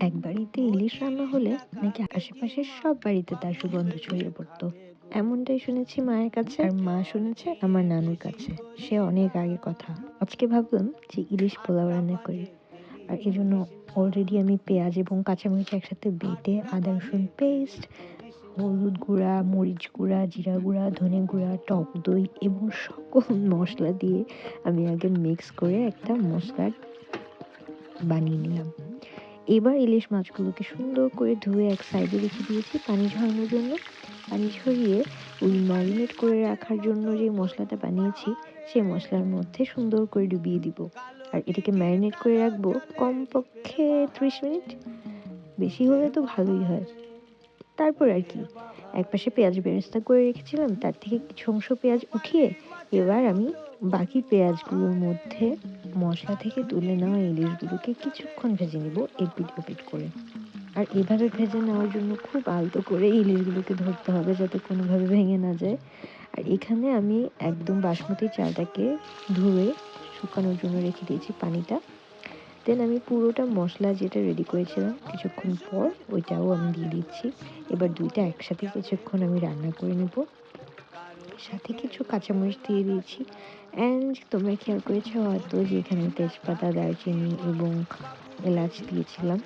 এক বাড়িতে ইলিশ রান্না হলে নাকি আশেপাশের সব বাড়িতে তার সুগন্ধ ছড়িয়ে পড়তো। এমনটাই শুনেছি মায়ের কাছে আর মা শুনেছে আমার নানুর কাছে। সে অনেক আগে কথা। আজকে ভাবলাম যে ইলিশ পোলাও রান্না করি। আর এই জন্য অলরেডি আমি পেঁয়াজ এবং কাঁচামরিচ একসাথে বেটে আদা, রসুন পেস্ট হলুদ গুঁড়া, মরিচ গুঁড়া, জিরা গুঁড়া, ধনে গুঁড়া, টক দই এবং সকল মশলা দিয়ে আমি আগে মিক্স করে একটা মশলার বানিয়ে নিলাম। এবার ইলিশ মাছগুলোকে সুন্দর করে ধুয়ে এক সাইডে রেখে দিয়েছি পানি ঝরানোর জন্য। পানি ঝরিয়ে ওই ম্যারিনেট করে রাখার জন্য যে মশলাটা বানিয়েছি সেই মশলার মধ্যে সুন্দর করে ডুবিয়ে দিব। আর এটাকে ম্যারিনেট করে রাখব কমপক্ষে ত্রিশ মিনিট। বেশি হলে তো ভালোই হয়। তারপর আর কি, একপাশে পেঁয়াজ বেরেস্তা করে রেখেছিলাম, তার থেকে কিছু অংশ পেঁয়াজ উঠিয়ে এবার আমি বাকি পেঁয়াজগুলোর মধ্যে মশলা থেকে তুলে নেওয়া ইলিশগুলোকে কিছুক্ষণ ভেজে নেব এপিট ওপিট করে। আর এভাবে ভেজে নেওয়ার জন্য খুব আলতো করে ইলিশগুলোকে ধরতে হবে যাতে কোনোভাবে ভেঙে না যায়। আর এখানে আমি একদম বাসমতি চালটাকে ধুয়ে শুকানোর জন্য রেখে দিয়েছি পানিটা। দেন আমি পুরোটা মশলা যেটা রেডি করেছিলাম কিছুক্ষণ পর ওইটাও আমি দিয়ে দিচ্ছি। এবার দুইটা একসাথে কিছুক্ষণ আমি রান্না করে নেব। সাথে কিছু কাঁচামরিচ দিয়ে দিয়েছি। অ্যান্ড তোমরা খেয়াল করেছ হয়তো যে এখানে তেজপাতা, দারচিনি এবং এলাচ দিয়েছিলাম।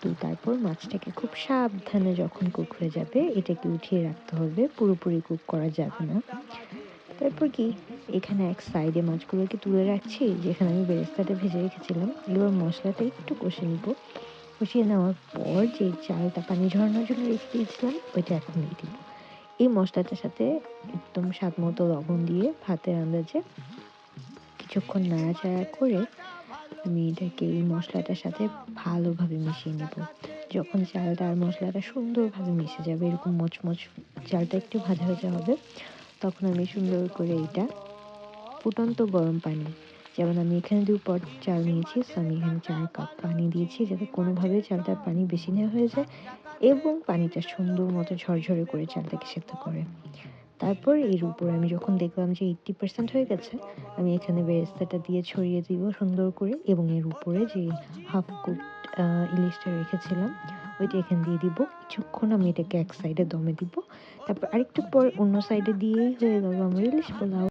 তো তারপর মাছটাকে খুব সাবধানে যখন কুক হয়ে যাবে, এটাকে উঠিয়ে রাখতে হবে। পুরোপুরি কুক করা যাবে না। তারপর কি, এখানে এক সাইডে মাছগুলোকে তুলে রাখছি, যেখানে আমি বেরেস্তাটা ভেজে রেখেছিলাম। এবার মশলাটা একটু কষে নিব। কষিয়ে নেওয়ার পর যে চালটা পানি ঝরানোর জন্য রেখে দিয়েছিলাম, ওইটা এখন দিয়ে দিব। এই মশলাটার সাথে একদম স্বাদ মতো লবণ দিয়ে ভাতের আন্দাজে কিছুক্ষণ নাড়াচাড়া করে আমি এটাকে এই মশলাটার সাথে ভালোভাবে মিশিয়ে নেব। যখন চালটা আর মশলাটা সুন্দরভাবে মিশে যাবে, এরকম মচমচ চালটা একটু ভাজা ভাজা হবে, তখন আমি সুন্দর করে এটা ফুটন্ত গরম পানি যেমন আমি এখানে দু পট চাল নিয়েছি সো আমি এখানে চার কাপ পানি দিয়েছি যাতে কোনোভাবে চালটার পানি বেশি নেওয়া হয়ে যায় এবং পানিটা সুন্দর মতো ঝরঝরে করে চালটাকে সেদ্ধ করে। তারপর এর উপরে আমি যখন দেখলাম যে এইট্টি পার্সেন্ট হয়ে গেছে, আমি এখানে বেরেস্তাটা দিয়ে ছড়িয়ে দিব সুন্দর করে এবং এর উপরে যে হাফ কুক ইলিশটা রেখেছিলাম, ওইটা এখানে দিয়ে দিব। কিছুক্ষণ আমি এটাকে এক সাইডে দমে দিব। তারপর আরেকটু পর অন্য সাইডে দিয়েই হয়ে গেল আমার ইলিশ পোলাও।